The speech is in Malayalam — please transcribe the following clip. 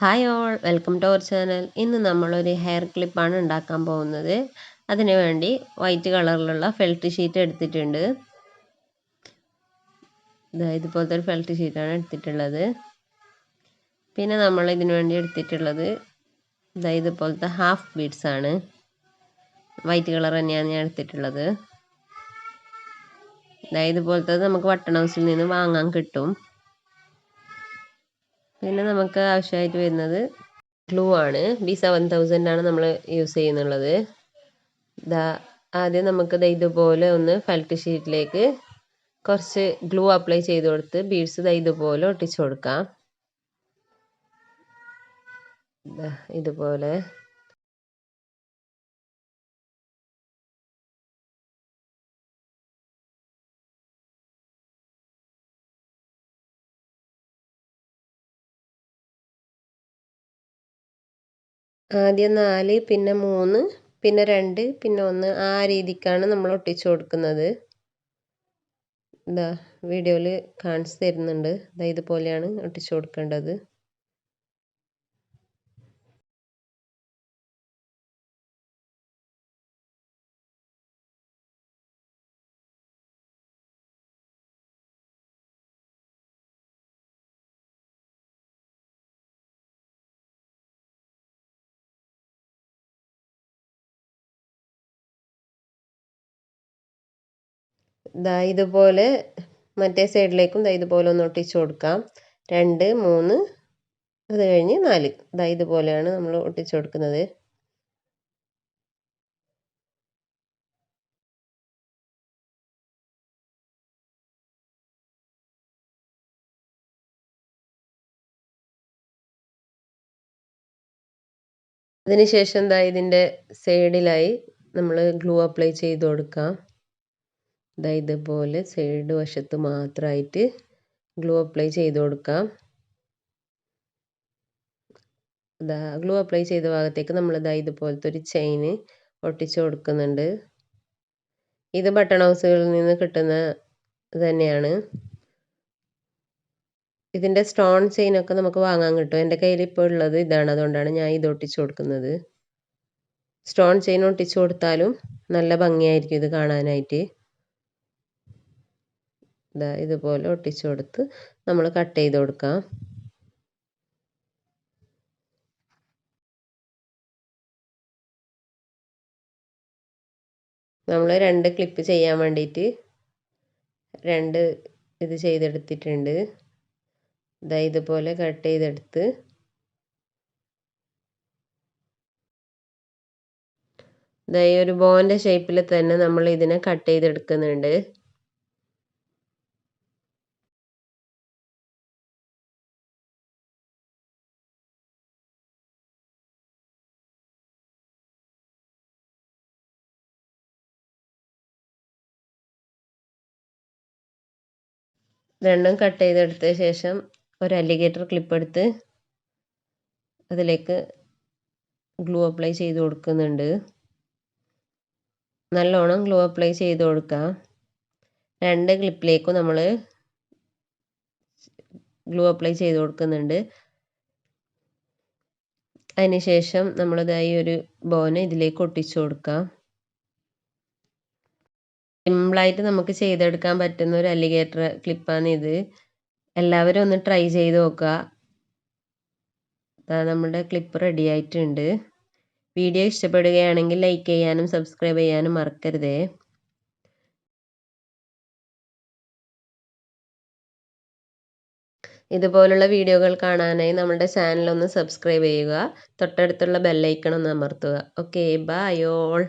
Hi all welcome to our channel ഇന്ന് നമ്മളൊരു ഹെയർ ക്ലിപ്പാണ് ഉണ്ടാക്കാൻ പോകുന്നത്. അതിനു വേണ്ടി വൈറ്റ് കളറിലുള്ള ഫെൽറ്റ് ഷീറ്റ് എടുത്തിട്ടുണ്ട്. ഇതുപോലത്തെ ഒരു ഫെൽറ്റ് ഷീറ്റാണ് എടുത്തിട്ടുള്ളത്. പിന്നെ നമ്മൾ ഇതിനു വേണ്ടി എടുത്തിട്ടുള്ളത് ഇതാ ഇതുപോലത്തെ ഹാഫ് ബീഡ്സ് ആണ്. വൈറ്റ് കളർ തന്നെയാണ് ഞാൻ എടുത്തിട്ടുള്ളത്. ഇതാ ഇതുപോലത്തെ നമുക്ക് വട്ടൺ ഹൗസിൽ നിന്ന് വാങ്ങാൻ കിട്ടും. പിന്നെ നമുക്ക് ആവശ്യമായിട്ട് വരുന്നത് ഗ്ലൂ ആണ്. ബി സെവൻ തൗസൻഡ് ആണ് നമ്മൾ യൂസ് ചെയ്യുന്നുള്ളത്. ദാ ആദ്യം നമുക്ക് ദാ ഇതുപോലെ ഒന്ന് ഫെൽറ്റ് ഷീറ്റിലേക്ക് കുറച്ച് ഗ്ലൂ അപ്ലൈ ചെയ്ത് കൊടുത്ത് ബീഡ്സ് ദാ ഇതുപോലെ ഒട്ടിച്ചു കൊടുക്കാം. ഇതുപോലെ ആദ്യം നാല് പിന്നെ മൂന്ന് പിന്നെ രണ്ട് പിന്നെ ഒന്ന്. ആ രീതിക്കാണ് നമ്മൾ ഒട്ടിച്ച് കൊടുക്കുന്നത്. ഇതാ വീഡിയോയിൽ കാണിച്ചു തരുന്നുണ്ട്. ഇതാ ഇതുപോലെയാണ് ഒട്ടിച്ച് കൊടുക്കേണ്ടത്. ദാ ഇതുപോലെ മറ്റേ സൈഡിലേക്കും ദാ ഇതുപോലെ ഒന്ന് ഒട്ടിച്ച് കൊടുക്കാം. രണ്ട് മൂന്ന് അത് കഴിഞ്ഞ് നാല്. ദാ ഇതുപോലെയാണ് നമ്മൾ ഒട്ടിച്ച് കൊടുക്കുന്നത്. അതിനുശേഷം ദാ ഇതിന്റെ സൈഡിലായി നമ്മൾ ഗ്ലൂ അപ്ലൈ ചെയ്ത് കൊടുക്കാം. ഇതാ ഇതുപോലെ സൈഡ് വശത്ത് മാത്രമായിട്ട് ഗ്ലൂ അപ്ലൈ ചെയ്ത് കൊടുക്കാം. ഇതാ ഗ്ലൂ അപ്ലൈ ചെയ്ത ഭാഗത്തേക്ക് നമ്മൾ ഇതാ ഇതുപോലത്തെ ഒരു ചെയിന് ഒട്ടിച്ചു കൊടുക്കുന്നുണ്ട്. ഇത് ബട്ടൺ ഹൗസുകളിൽ നിന്ന് കിട്ടുന്ന തന്നെയാണ്. ഇതിന്റെ സ്റ്റോൺ ചെയിനൊക്കെ നമുക്ക് വാങ്ങാൻ കിട്ടും. എന്റെ കയ്യിൽ ഇപ്പോൾ ഉള്ളത് ഇതാണ്. അതുകൊണ്ടാണ് ഞാൻ ഇത് ഒട്ടിച്ചു കൊടുക്കുന്നത്. സ്റ്റോൺ ചെയിൻ ഒട്ടിച്ചു കൊടുത്താലും നല്ല ഭംഗിയായിരിക്കും ഇത് കാണാനായിട്ട്. ഇതാ ഇതുപോലെ ഒട്ടിച്ചു കൊടുത്ത് നമ്മൾ കട്ട് ചെയ്ത് കൊടുക്കാം. നമ്മൾ രണ്ട് ക്ലിപ്പ് ചെയ്യാൻ വേണ്ടിയിട്ട് രണ്ട് ഇത് ചെയ്തെടുത്തിട്ടുണ്ട്. ഇതാ ഇതുപോലെ കട്ട് ചെയ്തെടുത്ത് ഇതാ ഈ ഒരു ബോന്റെ ഷേപ്പിൽ തന്നെ നമ്മൾ ഇതിനെ കട്ട് ചെയ്തെടുക്കുന്നുണ്ട്. രണ്ടും കട്ട് ചെയ്തെടുത്ത ശേഷം ഒരു അലിഗേറ്റർ ക്ലിപ്പ് എടുത്ത് അതിലേക്ക് ഗ്ലൂ അപ്ലൈ ചെയ്ത് കൊടുക്കുന്നുണ്ട്. നല്ലോണം ഗ്ലൂ അപ്ലൈ ചെയ്ത് കൊടുക്കുക രണ്ട് ക്ലിപ്പിലേക്കും നമ്മൾ ഗ്ലൂ അപ്ലൈ ചെയ്ത് കൊടുക്കുന്നുണ്ട്. അതിനുശേഷം നമ്മളിതായി ഒരു ബോനെ ഇതിലേക്ക് ഒട്ടിച്ചു കൊടുക്കാം. സിമ്പിളായിട്ട് നമുക്ക് ചെയ്തെടുക്കാൻ പറ്റുന്ന ഒരു അലിഗേറ്റർ ക്ലിപ്പാണ് ഇത്. എല്ലാവരും ഒന്ന് ട്രൈ ചെയ്ത് നോക്കുക. നമ്മുടെ ക്ലിപ്പ് റെഡി ആയിട്ടുണ്ട്. വീഡിയോ ഇഷ്ടപ്പെടുകയാണെങ്കിൽ ലൈക്ക് ചെയ്യാനും സബ്സ്ക്രൈബ് ചെയ്യാനും മറക്കരുതേ. ഇതുപോലുള്ള വീഡിയോകൾ കാണാനായി നമ്മുടെ ചാനൽ ഒന്ന് സബ്സ്ക്രൈബ് ചെയ്യുക. തൊട്ടടുത്തുള്ള ബെല്ലൈക്കൺ ഒന്ന് അമർത്തുക. Okay bye all